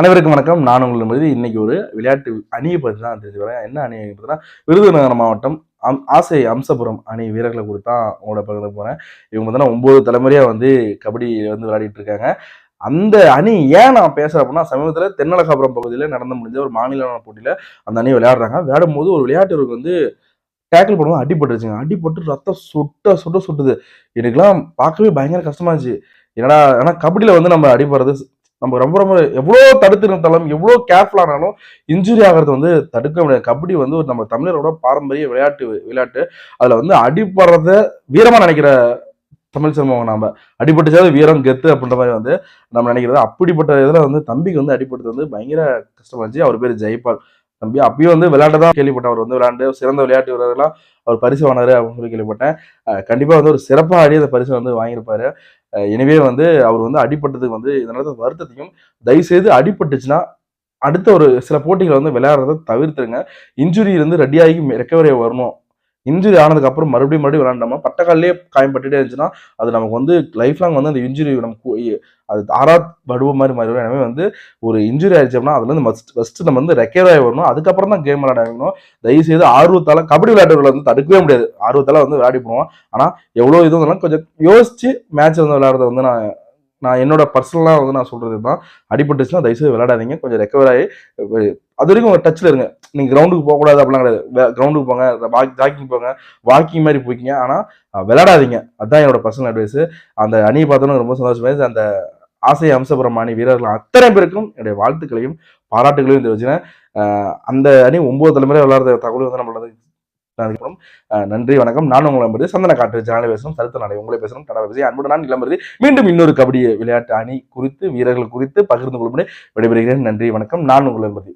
அனைவருக்கும் வணக்கம். நான் உங்கள் மீது இன்னைக்கு ஒரு விளையாட்டு அணியை பற்றி தான் தெரிஞ்சுக்கிறேன். என்ன அணி பார்த்தீங்கன்னா விருதுநகர் மாவட்டம் அம் ஆசை அம்சபுரம் அணி வீரர்களை குறித்து தான் உங்களோட பகிர்ந்து போகிறேன் இவங்க பார்த்தீங்கன்னா ஒன்பது தலைமுறையாக வந்து கபடி வந்து விளையாடிட்டு இருக்காங்க. அந்த அணி ஏன் நான் பேசுறேன் அப்படின்னா சமீபத்தில் தென்னலகாபுரம் பகுதியில் நடந்து முடிஞ்ச ஒரு மாநில போட்டியில் அந்த அணி விளையாடுறாங்க. விளையாடும் போது ஒரு விளையாட்டுக்கு வந்து டேக்கிள் பண்ணும்போது அடிபட்டுருச்சுங்க. அடிபட்டு ரத்தம் சுட்ட சுட்ட சுட்டுது. எனக்குலாம் பார்க்கவே பயங்கர கஷ்டமா இருந்துச்சு. என்னடா ஏன்னா கபடியில் வந்து நம்ம அடிபடுறது நம்ம ரொம்ப ரொம்ப எவ்வளோ தடுத்து நிறுத்தாலும் எவ்வளோ கேர்ஃபுல் ஆனாலும் இன்ஜுரி ஆகிறது வந்து தடுக்க முடியாது. கபடி வந்து ஒரு நம்ம தமிழரோட பாரம்பரிய விளையாட்டு விளையாட்டு. அதில் வந்து அடிப்படுறத வீரமாக நினைக்கிற தமிழ் சிரமம் நாம அடிபட்டுச்சாவது வீரம் கெத்து அப்படின்ற மாதிரி வந்து நம்ம நினைக்கிறது. அப்படிப்பட்ட இதில் வந்து தம்பிக்கு வந்து அடிபட்டது வந்து பயங்கர கஷ்டமாச்சு அவர் பேர் ஜெய்பால். தம்பி அப்பயும் வந்து விளையாட்டு தான் கேள்விப்பட்டேன். அவர் வந்து விளையாண்டு சிறந்த விளையாட்டு வீரர்லாம் அவர் பரிசு வாங்கினாரு அப்படின்னு சொல்லி கேள்விப்பட்டேன். கண்டிப்பாக வந்து ஒரு சிறப்பாக ஆடி அந்த பரிசு வந்து வாங்கியிருப்பாரு. எனவே வந்து அவர் வந்து அடிப்பட்டதுக்கு வந்து இதனால வருத்தத்தையும் தயவுசெய்து அடிபட்டுச்சுன்னா அடுத்த ஒரு சில போட்டிகளை வந்து விளையாடுறத தவிர்த்துருங்க. இன்ஜுரி இருந்து ரெடியாகி ரெக்கவரி வரணும். இன்ஜுரி ஆனதுக்கு அப்புறம் மறுபடியும் மறுபடியும் விளாண்டோம்னா பட்டக்காலே காயம்பட்டுட்டே இருந்துச்சுன்னா அது நமக்கு வந்து லைஃப் லாங் வந்து அந்த இன்ஜுரி நமக்கு அது ஆறாத் படுவ மாதிரி மாறிடும் எனவே வந்து ஒரு இன்ஜுரி ஆயிடுச்சோம்னா அப்படின்னா அதுல இருந்து மஸ்ட் ஃபர்ஸ்ட் நம்ம வந்து ரெக்கவர் ஆகி வரணும். அதுக்கப்புறம் தான் கேம் விளையாட ஆகணும் தயவு செய்து ஆர்வத்தால கபடி விளையாட்டுகளை வந்து தடுக்கவே முடியாது. ஆர்வத்தால வந்து விளையாடி போவோம் ஆனா எவ்வளவு இது இருந்தாலும் கொஞ்சம் யோசிச்சு மேட்ச் வந்து விளையாடுறத வந்து நான் நான் என்னோட பர்சனலாக வந்து நான் சொல்றது தான் அடிபட்டுச்சுன்னா தயவுசெய்து விளையாடாதீங்க. கொஞ்சம் ரெக்கவர் ஆகி அது வரைக்கும் உங்கள் டச்சில் இருங்க. நீங்கள் கிரவுண்டுக்கு போகக்கூடாது அப்படிலாம் கிடையாது. கிரவுண்டுக்கு போங்க ஜாக்கிங் போங்க வாக்கிங் மாதிரி போய்க்கிங்க. ஆனால் விளையாடாதீங்க. அதுதான் என்னோட பர்சனல் அட்வைஸ் அந்த அணியை பார்த்தோன்னு ரொம்ப சந்தோஷமாயிருச்சு அந்த ஆசை அம்சபுரம் அணி வீரர்கள் அத்தனை பேருக்கும் என்னுடைய வாழ்த்துக்களையும் பாராட்டுகளையும் தெரிவிச்சுனேன் அந்த அணி ஒன்பது தலைமுறை விளையாடுற தகவல் வந்து நம்மளது அதுக்கப்புறம் நன்றி வணக்கம். நான் உங்களை நம்புறது சந்தன காட்டு சேனலை பேசணும் சரித்த நாளை உங்களை பேசணும் கடை பேசி அன்புடன் நான் இளம்பருதி மீண்டும் இன்னொரு கபடி விளையாட்டு அணி குறித்து வீரர்கள் குறித்து பகிர்ந்து கொள்ளும்படி விடைபெறுகிறேன். நன்றி வணக்கம். நான் உங்களை நம்புறது